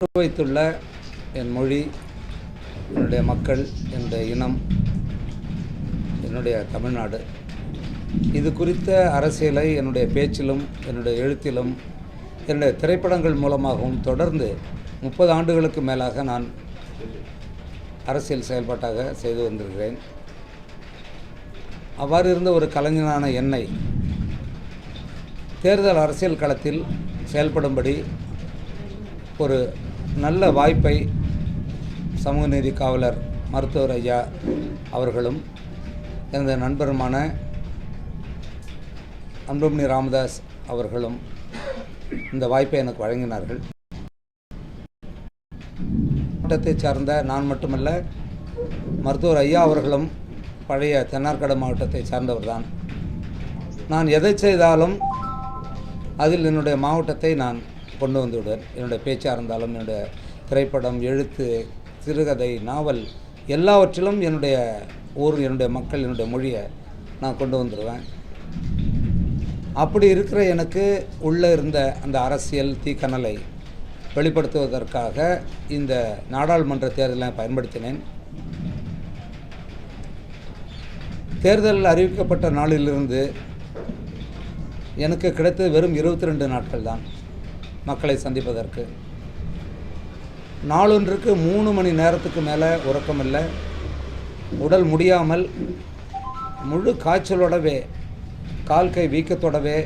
வைத்துள்ள என் மொழி என்னுடைய மக்கள் என்னுடைய இனம் என்னுடைய தமிழ்நாடு. இது குறித்த அரசியலை என்னுடைய பேச்சிலும் என்னுடைய எழுத்திலும் என்னுடைய திரைப்படங்கள் மூலமாகவும் தொடர்ந்து முப்பது ஆண்டுகளுக்கு மேலாக நான் அரசியல் செயல்பாட்டாக செய்து வந்திருக்கிறேன். அவ்வாறு இருந்த ஒரு கலைஞனான என்னை தேர்தல் அரசியல் களத்தில் செயல்படும்படி ஒரு நல்ல வாய்ப்பை சமூக நீதி காவலர் மருத்துவர் ஐயா அவர்களும் எனது நண்பருமான அன்புமணி ராமதாஸ் அவர்களும் இந்த வாய்ப்பை எனக்கு வழங்கினார்கள். மாவட்டத்தை சார்ந்த நான் மட்டுமல்ல மருத்துவர் ஐயா அவர்களும் பழைய தென்னார்காடு மாவட்டத்தை சார்ந்தவர்தான். நான் எதை செய்தாலும் அதில் என்னுடைய மாவட்டத்தை நான் கொண்டு வந்துவிடுவேன் என்னுடைய பேச்சாக இருந்தாலும் என்னுடைய திரைப்படம் எழுத்து சிறுகதை நாவல் எல்லாவற்றிலும் என்னுடைய ஊர் என்னுடைய மக்கள் என்னுடைய மொழியை நான் கொண்டு வந்துடுவேன் அப்படி இருக்கிற எனக்கு உள்ளே இருந்த அந்த அரசியல் தீக்கனலை வெளிப்படுத்துவதற்காக இந்த நாடாளுமன்ற தேர்தலை பயன்படுத்தினேன். தேர்தல் அறிவிக்கப்பட்ட நாளிலிருந்து எனக்கு கிடைத்தது வெறும் இருபத்தி ரெண்டு நாட்கள் தான். மக்களை சந்திப்பதற்கு. நாளொன்றுக்கு மூணு மணி நேரத்துக்கு மேலே உறக்கமில்லை. உடல் முடியாமல் முழு காய்ச்சலோடவே கால் கை வீக்கத்தோடவே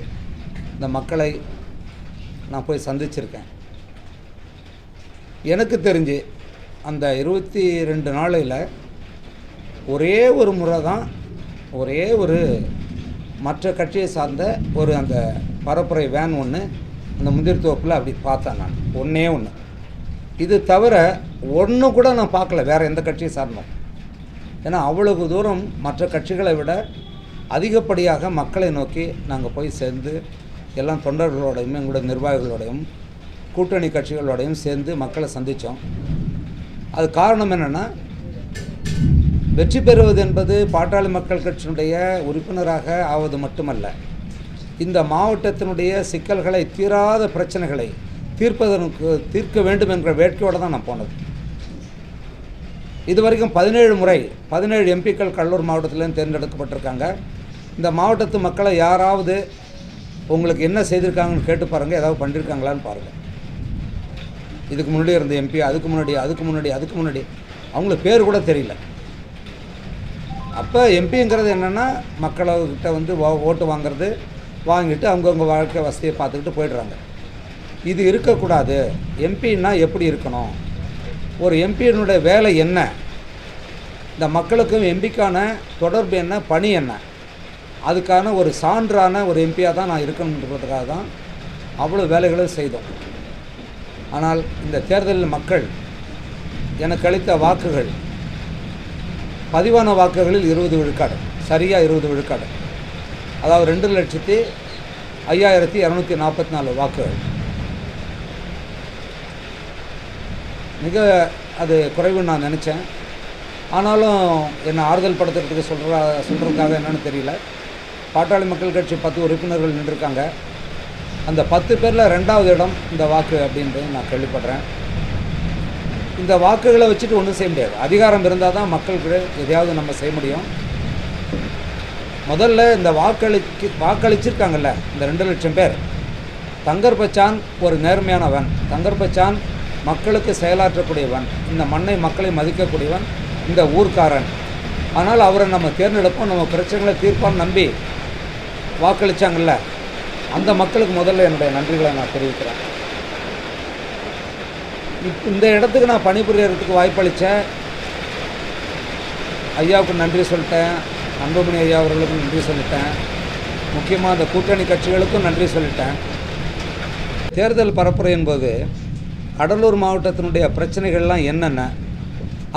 இந்த மக்களை நான் போய் சந்திச்சிருக்கேன். எனக்கு தெரிஞ்சு அந்த இருபத்தி ரெண்டு நாளையில் ஒரே ஒரு முறை தான் ஒரே ஒரு மற்ற கட்சியை சார்ந்த ஒரு அந்த பரப்புரை வேன் ஒன்று அந்த முந்திரி தோப்பில் அப்படி பார்த்தேன் நான். ஒன்றே ஒன்று இது தவிர ஒன்று கூட நான் பார்க்கல. வேறு எந்த கட்சியும் சார்ந்தோம். ஏன்னா அவ்வளவு தூரம் மற்ற கட்சிகளை விட அதிகப்படியாக மக்களை நோக்கி நாங்கள் போய் சேர்ந்து எல்லாம் தொண்டர்களோடையும் எங்களுடைய நிர்வாகிகளோடையும் கூட்டணி கட்சிகளோடையும் சேர்ந்து மக்களை சந்தித்தோம் அது காரணம் என்னென்னா வெற்றி பெறுவது என்பது பாட்டாளி மக்கள் கட்சியினுடைய உறுப்பினராக ஆவது மட்டுமல்ல. இந்த மாவட்டத்தினுடைய சிக்கல்களை தீராத பிரச்சனைகளை தீர்ப்பதற்கு தீர்க்க வேண்டும் என்ற வேட்கையோடு தான் நான் போனது. இது வரைக்கும் பதினேழு முறை பதினேழு எம்பிக்கள் கடலூர் மாவட்டத்திலேருந்து தேர்ந்தெடுக்கப்பட்டிருக்காங்க. இந்த மாவட்டத்து மக்களை யாராவது உங்களுக்கு என்ன செய்திருக்காங்கன்னு கேட்டு பாருங்கள் ஏதாவது பண்ணியிருக்காங்களான்னு பாருங்கள் இதுக்கு முன்னாடி இருந்த எம்பி அதுக்கு முன்னாடி அதுக்கு முன்னாடி அதுக்கு முன்னாடி. அவங்களுக்கு பேர் கூட தெரியல. அப்போ எம்பிங்கிறது என்னென்னா மக்கள்கிட்ட வந்து ஓட்டு வாங்கிறது வாங்கிட்டு அவங்கவுங்க வாழ்க்கை வசதியை பார்த்துக்கிட்டு போயிடுறாங்க. இது இருக்கக்கூடாது. எம்பின்னா எப்படி இருக்கணும்? ஒரு எம்பியினுடைய வேலை என்ன? இந்த மக்களுக்கும் எம்பிக்கான தொடர்பு என்ன? பணி என்ன? அதுக்கான ஒரு சான்றான ஒரு எம்பியாக தான் நான் இருக்கணுன்றதுக்காக தான் அவ்வளோ வேலைகளும் செய்தோம். ஆனால் இந்த தேர்தலில் மக்கள் எனக்கு அளித்த வாக்குகள் பதிவான வாக்குகளில் இருபது விழுக்காடு சரியாக இருபது விழுக்காடு. அதாவது ரெண்டு லட்சத்தி ஐயாயிரத்தி இரநூத்தி நாற்பத்தி நாலு வாக்குகள். மிக அது குறைவுன்னு நான் நினச்சேன். ஆனாலும் என்னை ஆறுதல் படுத்துறதுக்கு சொல்கிற சொல்கிறதுக்காக என்னன்னு தெரியல. பாட்டாளி மக்கள் கட்சி பத்து உறுப்பினர்கள் நின்றுருக்காங்க. அந்த பத்து பேரில் ரெண்டாவது இடம் இந்த வாக்கு அப்படின்றது நான் கேள்விப்படுறேன். இந்த வாக்குகளை வச்சுட்டு ஒன்றும் செய்ய முடியாது. அதிகாரம் இருந்தால் தான் மக்களுக்கு எதையாவது நம்ம செய்ய முடியும். முதல்ல இந்த வாக்களிக்கு வாக்களிச்சிருக்காங்கல்ல இந்த ரெண்டு லட்சம் பேர். தங்கர் பச்சான் ஒரு நேர்மையானவன். தங்கர் பச்சான் மக்களுக்கு செயலாற்றக்கூடியவன். இந்த மண்ணை மக்களை மதிக்கக்கூடியவன். இந்த ஊர்க்காரன். ஆனால் அவரை நம்ம தேர்ந்தெடுப்போம். நம்ம பிரச்சனைகளை தீர்ப்பான்னு நம்பி வாக்களித்தாங்கல்ல அந்த மக்களுக்கு முதல்ல என்னுடைய நன்றிகளை நான் தெரிவிக்கிறேன். இப் இந்த இடத்துக்கு நான் பணிபுரியறதுக்கு வாய்ப்பளித்தேன் ஐயாவுக்கு நன்றி சொல்லிட்டேன். அன்புமணி ஐயா அவர்களுக்கும் நன்றி சொல்லிட்டேன். முக்கியமாக அந்த கூட்டணி கட்சிகளுக்கும் நன்றி சொல்லிட்டேன். தேர்தல் பரப்புரை என்பது கடலூர் மாவட்டத்தினுடைய பிரச்சனைகள்லாம் என்னென்ன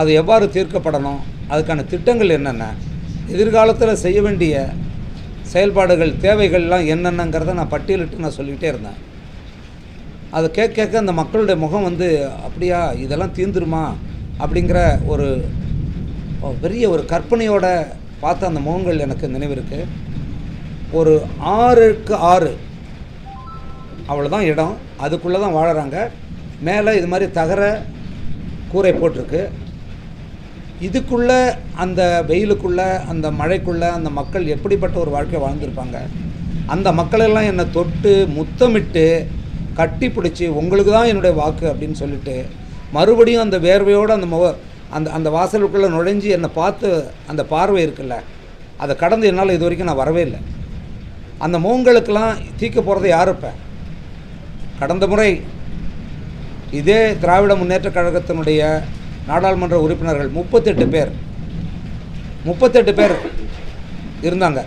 அது எவ்வாறு தீர்க்கப்படணும் அதுக்கான திட்டங்கள் என்னென்ன எதிர்காலத்தில் செய்ய வேண்டிய செயல்பாடுகள் தேவைகள்லாம் என்னென்னங்கிறத நான் பட்டியலிட்டு நான் சொல்லிக்கிட்டே இருந்தேன். அதை கேட்க கேட்க அந்த மக்களுடைய முகம் வந்து அப்படியா இதெல்லாம் தீர்ந்துருமா அப்படிங்கிற ஒரு ஒரு பெரிய ஒரு கற்பனையோட பார்த்த அந்த முகங்கள் எனக்கு நினைவிருக்கு. ஒரு ஆறுக்கு ஆறு. அவ்வளோதான் இடம். அதுக்குள்ளே தான் வாழறாங்க. மேலே இது மாதிரி தகர கூரை போட்டிருக்கு. இதுக்குள்ளே அந்த வெயிலுக்குள்ளே அந்த மழைக்குள்ளே அந்த மக்கள் எப்படிப்பட்ட ஒரு வாழ்க்கை வாழ்ந்திருப்பாங்க? அந்த மக்களெல்லாம் என்னை தொட்டு முத்தமிட்டு கட்டி பிடிச்சி உங்களுக்கு தான் என்னுடைய வாக்கு அப்படின்னு சொல்லிட்டு மறுபடியும் அந்த வேர்வையோடு அந்த முக அந்த அந்த வாசலுக்குள்ளே நுழைஞ்சு என்னை பார்த்து அந்த பார்வை இருக்குல்ல அதை கடந்து என்னால் இது வரைக்கும் நான் வரவே இல்லை. அந்த மூங்களுக்கெல்லாம் தீக்க போகிறது யார் இப்போ கடந்த முறை இதே திராவிட முன்னேற்ற கழகத்தினுடைய நாடாளுமன்ற உறுப்பினர்கள் முப்பத்தெட்டு பேர் முப்பத்தெட்டு பேர் இருந்தாங்க.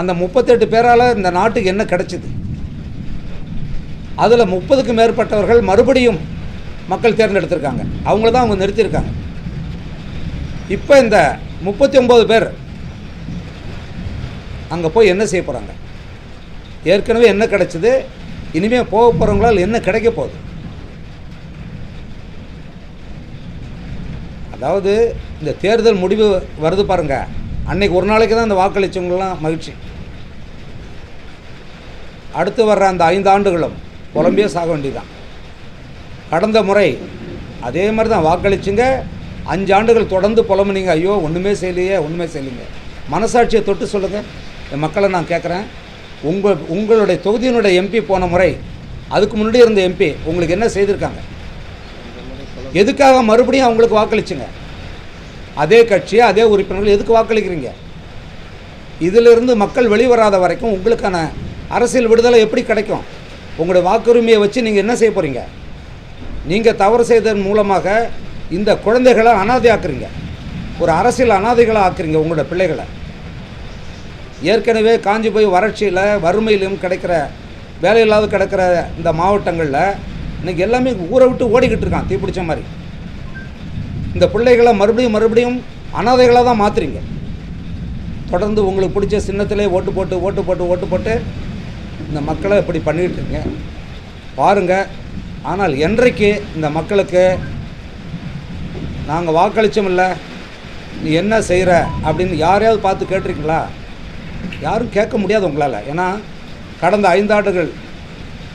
அந்த முப்பத்தெட்டு பேரால் இந்த நாட்டுக்கு என்ன கிடைச்சிது? அதில் முப்பதுக்கு மேற்பட்டவர்கள் மறுபடியும் மக்கள் தேர்ந்தெடுத்திருக்காங்க. அவங்கள தான் அவங்க நிறுத்தியிருக்காங்க. இப்போ இந்த முப்பத்தி ஒம்பது பேர் அங்கே போய் என்ன செய்ய போகிறாங்க ஏற்கனவே என்ன கிடைச்சிது? இனிமேல் போக போகிறவங்களால் என்ன கிடைக்க போகுது? அதாவது இந்த தேர்தல் முடிவு வருது பாருங்க. அன்னைக்கு ஒரு நாளைக்கு தான் இந்த வாக்களித்தவங்களாம் மகிழ்ச்சி. அடுத்து வர்ற அந்த ஐந்து ஆண்டுகளும் புலம்பியே சாக வேண்டியதுதான். கடந்த முறை அதே மாதிரி தான் வாக்களிச்சுங்க. அஞ்சு ஆண்டுகள் தொடர்ந்து புலம்புனீங்க. ஐயோ ஒன்றுமே செய்யலையே ஒன்றுமே செய்யலைங்க. மனசாட்சியை தொட்டு சொல்லுங்கள் என் மக்களை நான் கேட்குறேன் உங்கள் உங்களுடைய தொகுதியினுடைய எம்பி போன முறை அதுக்கு முன்னாடி இருந்த எம்பி உங்களுக்கு என்ன செய்திருக்காங்க? எதுக்காக மறுபடியும் அவங்களுக்கு வாக்களிச்சுங்க? அதே கட்சி அதே உறுப்பினர்கள் எதுக்கு வாக்களிக்கிறீங்க? இதிலிருந்து மக்கள் வெளிவராத வரைக்கும் உங்களுக்கான அரசியல் விடுதலை எப்படி கிடைக்கும்? உங்களுடைய வாக்குரிமையை வச்சு நீங்கள் என்ன செய்ய போகிறீங்க நீங்கள் தவறு செய்ததன் மூலமாக இந்த குழந்தைகளை அனாதை ஆக்குறீங்க. ஒரு அரசியல் அனாதைகளை ஆக்குறீங்க உங்களோட பிள்ளைகளை. ஏற்கனவே காஞ்சி போய் வறட்சியில் வறுமையிலும் கிடைக்கிற வேலையில்லாத கிடக்கிற இந்த மாவட்டங்களில் இன்றைக்கி எல்லாமே ஊரை விட்டு ஓடிக்கிட்டு இருக்கான் தீப்பிடிச்ச மாதிரி. இந்த பிள்ளைகளை மறுபடியும் மறுபடியும் அனாதைகளாக தான் மாற்றுறீங்க தொடர்ந்து உங்களுக்கு பிடிச்ச சின்னத்திலே ஓட்டு போட்டு ஓட்டு போட்டு ஓட்டு போட்டு இந்த மக்களை இப்படி பண்ணிக்கிட்டு இருக்கீங்க. பாருங்கள் ஆனால் என்றைக்கு இந்த மக்களுக்கு நாங்கள் வாக்களித்தோம் இல்லை நீ என்ன செய்கிற அப்படின்னு யாரையாவது பார்த்து கேட்டிருக்கீங்களா? யாரும் கேட்க முடியாது உங்களால். ஏன்னா கடந்த ஐந்தாண்டுகள்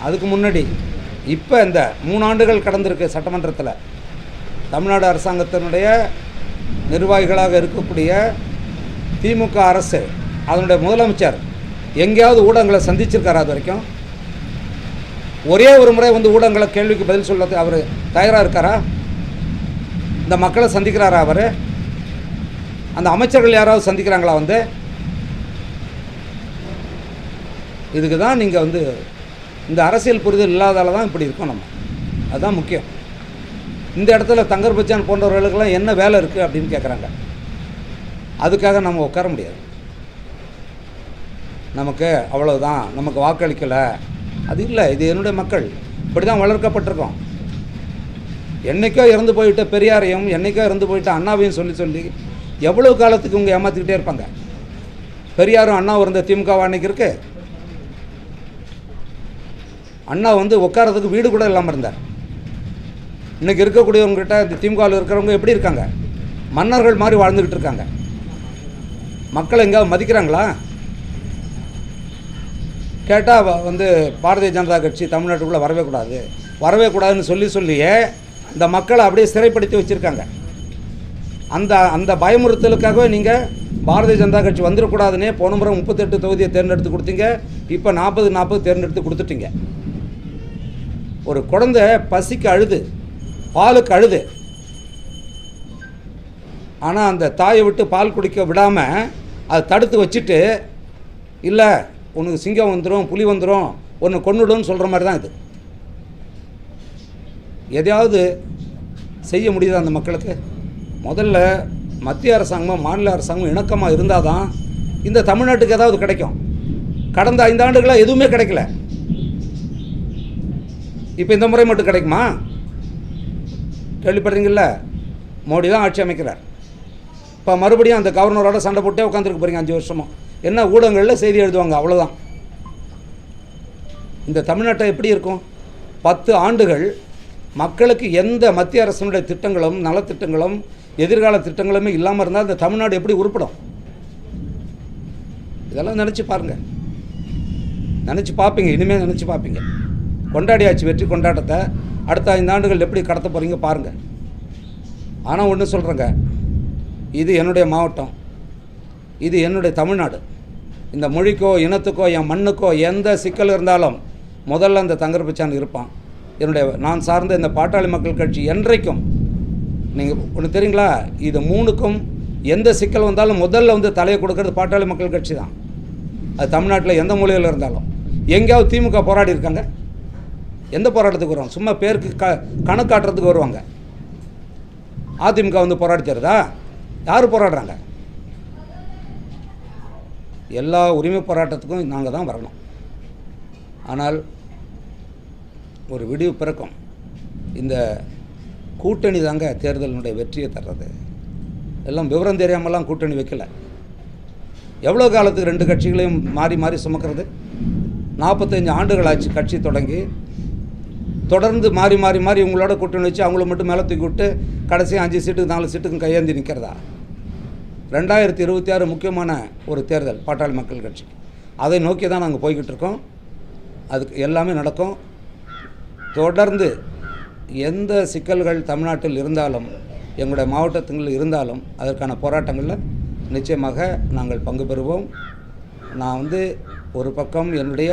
அதுக்கு முன்னாடி இப்போ இந்த மூணு ஆண்டுகள் கடந்திருக்கு சட்டமன்றத்தில். தமிழ்நாடு அரசாங்கத்தினுடைய நிர்வாகிகளாக இருக்கக்கூடிய திமுக அரசு அதனுடைய முதலமைச்சர் எங்கேயாவது ஊடகங்களை சந்திச்சிருக்காரு அது வரைக்கும். ஒரே ஒரு முறை வந்து ஊடகங்களை கேள்விக்கு பதில் சொல்ல அவர் தயாராக இருக்காரா? இந்த மக்களை சந்திக்கிறாரா அவர்? அந்த அமைச்சர்கள் யாராவது சந்திக்கிறாங்களா வந்து? இதுக்கு தான் நீங்கள் வந்து இந்த அரசியல் புரிதல் இல்லாதால தான் இப்படி இருக்கோம் நம்ம. அதுதான் முக்கியம். இந்த இடத்துல தங்கர் பச்சான் போன்றவர்களுக்கெல்லாம் என்ன வேலை இருக்குது அப்படின்னு கேட்குறாங்க அதுக்காக நம்ம உட்கார முடியாது. நமக்கு அவ்வளோதான் நமக்கு வாக்களிக்கலை. அது இல்லை இது என்னுடைய மக்கள். இப்படி தான் வளர்க்கப்பட்டிருக்கோம். என்னைக்கோ இறந்து போயிட்ட பெரியாரையும் என்னைக்கோ இறந்து போயிட்ட அண்ணாவையும் சொல்லி சொல்லி எவ்வளோ காலத்துக்கு இவங்க ஏமாற்றிக்கிட்டே இருப்பாங்க? பெரியாரும் அண்ணாவும் இருந்த திமுக அன்னைக்கு இருக்கு? அண்ணா வந்து உட்காரத்துக்கு வீடு கூட இல்லாமல் இருந்தார். இன்னைக்கு இருக்கக்கூடியவங்ககிட்ட இந்த திமுகவில் இருக்கிறவங்க எப்படி இருக்காங்க? மன்னர்கள் மாதிரி வாழ்ந்துக்கிட்டு இருக்காங்க. மக்களை எங்கேயாவது மதிக்கிறாங்களா? கேட்டால் வந்து பாரதிய ஜனதா கட்சி தமிழ்நாட்டுக்குள்ளே வரவே கூடாது. வரவே கூடாதுன்னு சொல்லி சொல்லியே இந்த மக்களை அப்படியே சிறைப்படுத்தி வச்சுருக்காங்க. அந்த அந்த பயமுறுத்தலுக்காகவே நீங்கள் பாரதிய ஜனதா கட்சி வந்துடக்கூடாதுன்னே போன முறை முப்பத்தெட்டு தொகுதியை தேர்ந்தெடுத்து கொடுத்தீங்க. இப்போ நாற்பது நாற்பது தேர்ந்தெடுத்து கொடுத்துட்டீங்க. ஒரு குழந்தை பசிக்கு அழுது பாலுக்கு அழுது. ஆனால் அந்த தாயை விட்டு பால் குடிக்க விடாமல் அதை தடுத்து வச்சுட்டு இல்லை உனக்கு சிங்கம் வந்துடும் புலி வந்துடும் ஒன்று கொன்னுடும்னு சொல்கிற மாதிரி தான் இது. எதையாவது செய்ய முடியுதா அந்த மக்களுக்கு? முதல்ல மத்திய அரசாங்கமும் மாநில அரசாங்கமும் இணக்கமாக இருந்தால் தான் இந்த தமிழ்நாட்டுக்கு ஏதாவது கிடைக்கும். கடந்த ஐந்தாண்டுகளாக எதுவுமே கிடைக்கல. இப்போ இந்த முறை மட்டும் கிடைக்குமா? கேள்விப்படுறீங்கள மோடி தான் ஆட்சி அமைக்கிறார். இப்போ மறுபடியும் அந்த கவர்னரோட சண்டை போட்டே உட்காந்துருக்கு போகிறீங்க அஞ்சு வருஷமா. என்ன ஊடகங்களில் செய்தி எழுதுவாங்க அவ்வளோதான் இந்த தமிழ்நாட்டை எப்படி இருக்கும்? பத்து ஆண்டுகள் மக்களுக்கு எந்த மத்திய அரசினுடைய திட்டங்களும் நலத்திட்டங்களும் எதிர்கால திட்டங்களுமே இல்லாமல் இருந்தால் இந்த தமிழ்நாடு எப்படி உருப்படும்? இதெல்லாம் நினச்சி பாருங்கள் நினச்சி பார்ப்பீங்க இனிமேல் நினச்சி பார்ப்பீங்க கொண்டாடியாச்சு வெற்றி கொண்டாட்டத்தை அடுத்த ஐந்து ஆண்டுகள் எப்படி கடத்த போகிறீங்க பாருங்கள் ஆனால் ஒன்று சொல்கிறேங்க இது என்னுடைய மாவட்டம் இது என்னுடைய தமிழ்நாடு. இந்த மொழிக்கோ இனத்துக்கோ என் மண்ணுக்கோ எந்த சிக்கல் இருந்தாலும் முதல்ல அந்த தங்கர்பிச்சான் இருப்பான். என்னுடைய நான் சார்ந்த இந்த பாட்டாளி மக்கள் கட்சி என்றைக்கும் நீங்கள் ஒன்று தெரியுங்களா? இது மூணுக்கும் எந்த சிக்கல் வந்தாலும் முதல்ல வந்து தலையை கொடுக்கறது பாட்டாளி மக்கள் கட்சி தான். அது தமிழ்நாட்டில் எந்த மொழியில் இருந்தாலும். எங்கேயாவது திமுக போராடி இருக்காங்க? எந்த போராட்டத்துக்கு வருவாங்க? சும்மா பேருக்கு க கணக்காட்டுறதுக்கு வருவாங்க. அதிமுக வந்து போராடி தருதா? யார் போராடுறாங்க? எல்லா உரிமை போராட்டத்துக்கும் நாங்கள் தான் வரணும். ஆனால் ஒரு விடிவு பிறக்கும். இந்த கூட்டணி தாங்க தேர்தலினுடைய வெற்றியை தர்றது. எல்லாம் விவரம் தெரியாமலாம் கூட்டணி வைக்கல. எவ்வளோ காலத்துக்கு ரெண்டு கட்சிகளையும் மாறி மாறி சுமக்கிறது? நாற்பத்தஞ்சு ஆண்டுகள் ஆச்சு கட்சி தொடங்கி. தொடர்ந்து மாறி மாறி மாறி உங்களோட கூட்டணி வச்சு அவங்கள மட்டும் மேலே தூக்கி விட்டு கடைசியாக அஞ்சு சீட்டுக்கு நாலு சீட்டுக்கும் கையேந்தி நிற்கிறதா ரெண்டாயிரத்தி இருபத்தி ஆறு முக்கியமான ஒரு தேர்தல் பாட்டாளி மக்கள் கட்சி. அதை நோக்கி தான் நாங்கள் போய்கிட்டு இருக்கோம். அதுக்கு எல்லாமே நடக்கும். தொடர்ந்து எந்த சிக்கல்கள் தமிழ்நாட்டில் இருந்தாலும் எங்களுடைய மாவட்டத்தில் இருந்தாலும் அதற்கான போராட்டங்களில் நிச்சயமாக நாங்கள் பங்கு பெறுவோம். நான் வந்து ஒரு பக்கம் என்னுடைய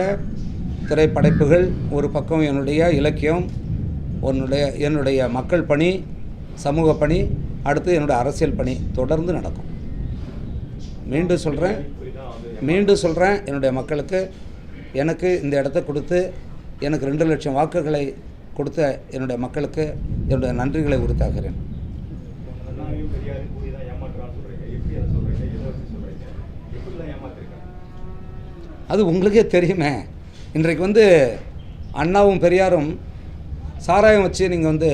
திரைப்படைப்புகள் ஒரு பக்கம் என்னுடைய இலக்கியம் என்னுடைய என்னுடைய மக்கள் பணி சமூக பணி அடுத்து என்னுடைய அரசியல் பணி தொடர்ந்து நடக்கும். மீண்டும் சொல்கிறேன் மீண்டும் சொல்கிறேன் என்னுடைய மக்களுக்கு எனக்கு இந்த இடத்த கொடுத்து எனக்கு ரெண்டு லட்சம் வாக்குகளை கொடுத்த என்னுடைய மக்களுக்கு என்னுடைய நன்றிகளை உரித்தாகிறேன் அது உங்களுக்கே தெரியுமே. இன்றைக்கு வந்து அண்ணாவும் பெரியாரும் சாராயம் வச்சு நீங்கள் வந்து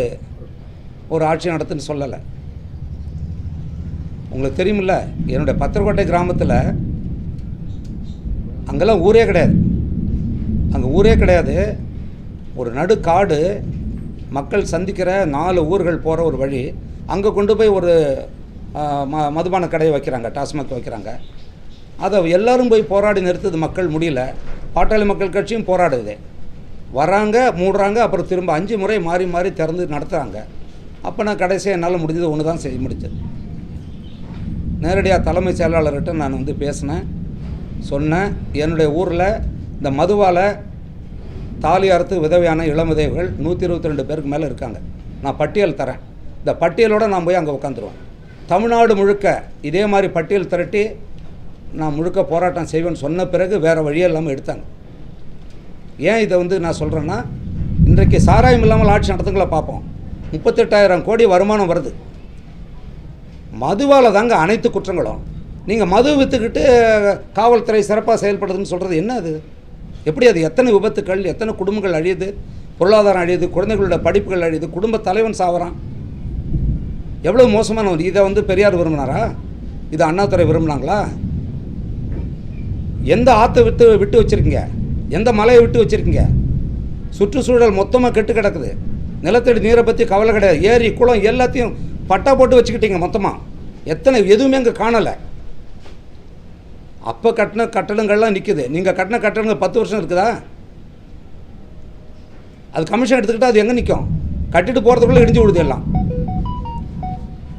ஒரு ஆட்சி நடத்துன்னு சொல்லலை. உங்களுக்கு தெரியுமில்ல என்னுடைய பத்திரக்கோட்டை கிராமத்தில் அங்கெல்லாம் ஊரே கிடையாது. அங்கே ஊரே கிடையாது. ஒரு நடுக்காடு மக்கள் சந்திக்கிற நாலு ஊர்கள் போகிற ஒரு வழி. அங்கே கொண்டு போய் ஒரு ம மதுபான கடையை வைக்கிறாங்க டாஸ்மாக் வைக்கிறாங்க. அதை எல்லாரும் போய் போராடி நிறுத்துது மக்கள் முடியல. பாட்டாளி மக்கள் கட்சியும் போராடுது. வராங்க மூடுறாங்க அப்புறம் திரும்ப அஞ்சு முறை மாறி மாறி திறந்து நடத்துகிறாங்க அப்போ நான் கடைசியாக என்னால் முடிஞ்சது ஒன்று தான் செய்ய முடிஞ்சது. நேரடியாக தலைமைச் செயலாளர்கிட்ட நான் வந்து பேசினேன் சொன்னேன். என்னுடைய ஊரில் இந்த மதுவால் தாலி அறுத்து விதவையான இளம் விதவைகள் நூற்றி இருபத்தி ரெண்டு பேருக்கு மேலே இருக்காங்க. நான் பட்டியல் தரேன். இந்த பட்டியலோடு நான் போய் அங்கே உட்காந்துருவேன் தமிழ்நாடு முழுக்க இதே மாதிரி பட்டியல் திரட்டி நான் முழுக்க போராட்டம் செய்வேன்னு சொன்ன பிறகு வேறு வழியே இல்லாமல் எடுத்தாங்க. ஏன் இதை வந்து நான் சொல்கிறேன்னா இன்றைக்கு சாராயம் இல்லாமல் ஆட்சி நடத்துங்களை பார்ப்போம். முப்பத்தெட்டாயிரம் கோடி வருமானம் வருது. மதுவால் தாங்க அனைத்து குற்றங்களும். நீங்கள் மது விற்றுக்கிட்டு காவல்துறை சிறப்பாக செயல்படுதுன்னு சொல்கிறது என்ன அது? எப்படி அது எத்தனை விபத்துக்கள் எத்தனை குடும்பங்கள் அழியுது பொருளாதாரம் அழியுது குழந்தைகளோட படிப்புகள் அழியுது குடும்ப தலைவன் சாவறான். எவ்வளோ மோசமான ஒரு இதை வந்து பெரியார் விரும்பினாரா? இதை அண்ணாதுறை விரும்பினாங்களா? எந்த ஆற்றை விட்டு விட்டு வச்சுருக்கீங்க? எந்த மலையை விட்டு வச்சுருக்கீங்க? சுற்றுச்சூழல் மொத்தமாக கெட்டு கிடக்குது. நிலத்தடி நீரை பற்றி கவலை கிடையாது. ஏரி குளம் எல்லாத்தையும் பட்டா போட்டு வச்சுக்கிட்டீங்க மொத்தமாக எத்தனை எதுவுமே அங்கே காணலை. அப்போ கட்டின கட்டடங்கள்லாம் நிற்குது நீங்கள் கட்டின கட்டடங்கள் பத்து வருஷம் இருக்குதா? அது கமிஷன் எடுத்துக்கிட்டால் அது எங்கே நிற்கும் கட்டிட்டு போகிறதுக்குள்ளே இடிஞ்சு விடுது எல்லாம்.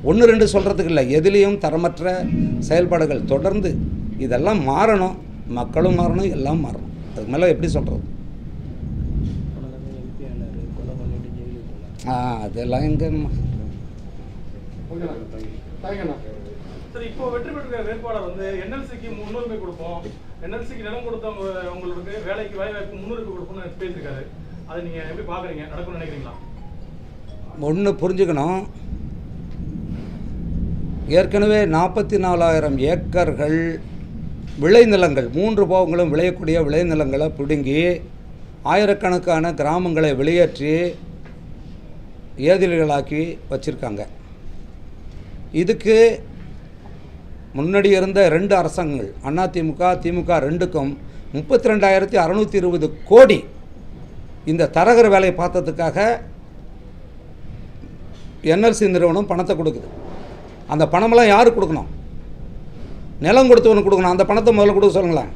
ஒன்று ரெண்டு சொல்கிறதுக்கு இல்லை. எதுலேயும் தரமற்ற செயல்பாடுகள் தொடர்ந்து இதெல்லாம் மாறணும். மக்களும் மாறணும் எல்லாம் மாறணும். அதுக்கு மேலே எப்படி சொல்கிறது ஆ அதெல்லாம் எங்கே சரி இப்போ வெற்றி பெற்ற வேட்பாளர் வந்து என்எல்சிக்கு முன்னுரிமை கொடுப்போம். என்எல்சிக்கு நிலம் கொடுத்த உங்களுக்கு வேலைக்கு வேலை வாய்ப்பு முன்னுரிமை கொடுப்போம்னு பேசியிருக்காரு. அதை நீங்க எப்படி பாக்குறீங்க நடக்கும்னு நினைக்கிறீங்களா? ஒன்று புரிஞ்சுக்கணும். ஏற்கனவே நாற்பத்தி நாலாயிரம் ஏக்கர்கள் விளைநிலங்கள் மூன்று போகங்களும் விளையக்கூடிய விளைநிலங்களை பிடுங்கி ஆயிரக்கணக்கான கிராமங்களை வெளியேற்றி ஏதிலிகளாக்கி வச்சுருக்காங்க. இதுக்கு முன்னாடி இருந்த ரெண்டு அரசாங்கங்கள் அண்ணா திமுக திமுக ரெண்டுக்கும் முப்பத்தி ரெண்டாயிரத்தி அறநூற்றி இருபது கோடி இந்த தரகர் வேலையை பார்த்ததுக்காக என்எல்சி நிறுவனம் பணத்தை கொடுக்குது. அந்த பணமெல்லாம் யாருக்கு கொடுக்கணும்? நிலம் கொடுத்தவனுக்கு கொடுக்கணும். அந்த பணத்தை முதல்ல கொடுக்க சொல்லுங்களேன்.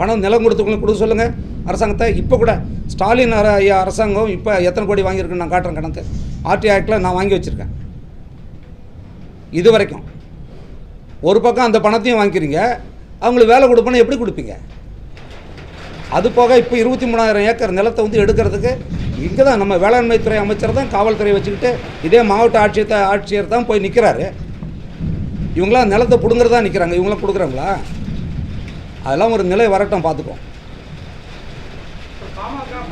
பணம் நிலம் கொடுத்தவங்களுக்கு கொடுக்க சொல்லுங்கள் அரசாங்கத்தை இப்போ கூட ஸ்டாலின் ஐயா அரசாங்கம் இப்போ எத்தனை கோடி வாங்கியிருக்குன்னு நான் காட்டுறேன் கணக்கு. ஆர்டி ஆக்டில் நான் வாங்கி வச்சுருக்கேன். இது வரைக்கும் ஒரு பக்கம் அந்த பணத்தையும் வாங்கிக்கிறீங்க அவங்களுக்கு வேலை கொடுப்போன்னு எப்படி கொடுப்பீங்க? அது போக இப்போ இருபத்தி மூணாயிரம் ஏக்கர் நிலத்தை வந்து எடுக்கிறதுக்கு இங்கே தான் நம்ம வேளாண்மைத்துறை அமைச்சர் தான் காவல்துறை வச்சுக்கிட்டு இதே மாவட்ட ஆட்சியர் ஆட்சியர் தான் போய் நிற்கிறாரு இவங்களாம் நிலத்தை பிடுங்குறதா நிற்கிறாங்க இவங்களாம் கொடுக்குறாங்களா? அதெல்லாம் ஒரு நிலை வரட்டும் பார்த்துக்கோம்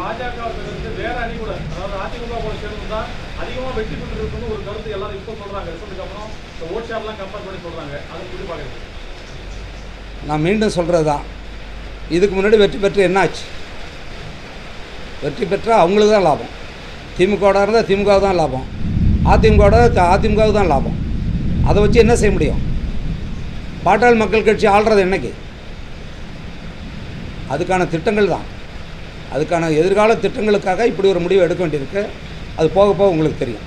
பாஜக வெற்றி பெற்று ஒரு கருத்து எல்லாரும் இப்போ சொல்றாங்க. கம்பேர் பண்ணி அதை எப்படி நான் மீண்டும் சொல்கிறது தான். இதுக்கு முன்னாடி வெற்றி பெற்று என்னாச்சு வெற்றி பெற்றால் அவங்களுக்கு தான் லாபம். திமுகவோட இருந்தால் திமுக தான் லாபம். அதிமுகவோட அதிமுகவுக்கு தான் லாபம். அதை வச்சு என்ன செய்ய முடியும்? பாட்டாளி மக்கள் கட்சி ஆள்றது என்னைக்கு? அதுக்கான திட்டங்கள் தான். அதுக்கான எதிர்கால திட்டங்களுக்காக இப்படி ஒரு முடிவு எடுக்க வேண்டியிருக்கு. அது போக போக உங்களுக்கு தெரியும்.